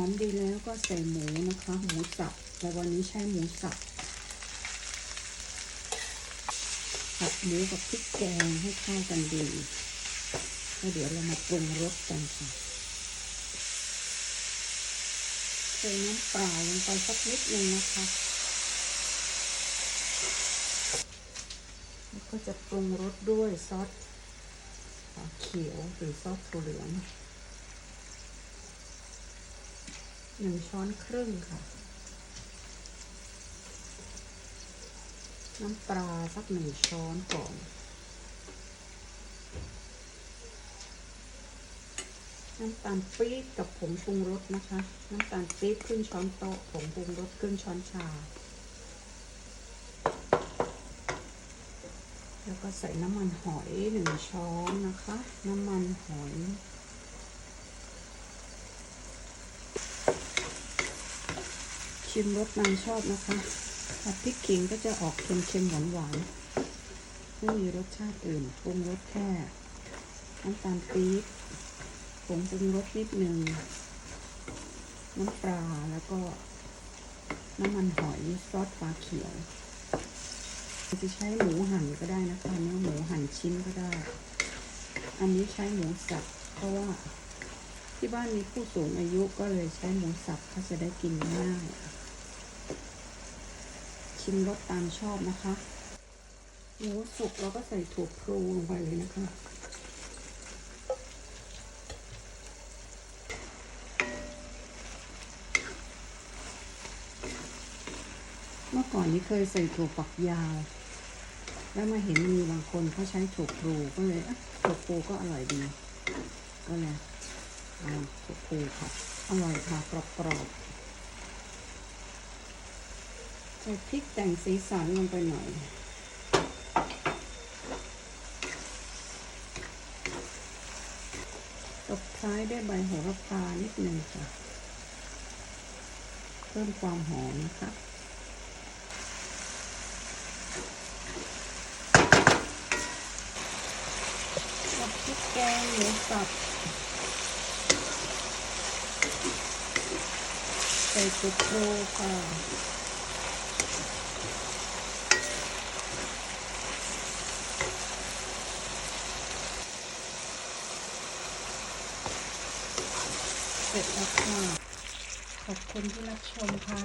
อมดีแล้วก็ใส่หมูนะคะ หมูสับ แต่วันนี้ใช้หมูสับผัดหมูกับพริกแกงให้เข้ากันดีแล้วเดี๋ยวเรามาปรุงรสกันค่ะใส่น้ำเปล่าลงไปสักนิดนึงนะคะแล้วก็จะปรุงรสด้วยซอสเขียวหรือซอสถั่วเหลือง หนึ่งช้อนครึ่งค่ะ น้ำปลาสักหนึ่งช้อนก่อน น้ำตาลปี๊บกับผงปรุงรสนะคะ น้ำตาลปี๊บครึ่งช้อนโต๊ะผงปรุงรสครึ่งช้อนชา แล้วก็ใส่น้ำมันหอยหนึ่งช้อนนะคะ น้ำมันหอย ชิมรสนางชอบนะคะผัดพริกขิงก็จะออกเค็มๆหวานๆไม่มีรสชาติอื่นปรุงรสแค่น้ำตาลปี๊บผงปรุงรสนิดหนึ่งน้ำปลาแล้วก็น้ำมันหอยซอสฟ้าเขียวจะใช้หมูหั่นก็ได้นะคะเนื้อหมูหั่นชิ้นก็ได้ อันนี้ใช้หมูสับเพราะว่าที่บ้านมีผู้สูงอายุก็เลยใช้หมูสับเขาจะได้กินง่าย ชิมรสตามชอบนะคะหมูสุกเราก็ใส่ถั่วพลูลงไปเลยนะคะเมื่อก่อนนี้เคยใส่ถั่วฝักยาว แล้วมาเห็นมีบางคนเขาใช้ถั่วพลูก็เลยถั่วพลูก็อร่อยดี ก็เลยเอาถั่วพลูค่ะ อร่อยค่ะกรอบๆ ใส่พริกแต่งสีสันลงไปหน่อย ตบท้ายด้วยใบโหระพานิดนึงค่ะ เพิ่มความหอมนะคะกับพริกแกงหมูสับใส่ตุกโครค่ะ เสร็จแล้วค่ะ ขอบคุณที่รับชมค่ะ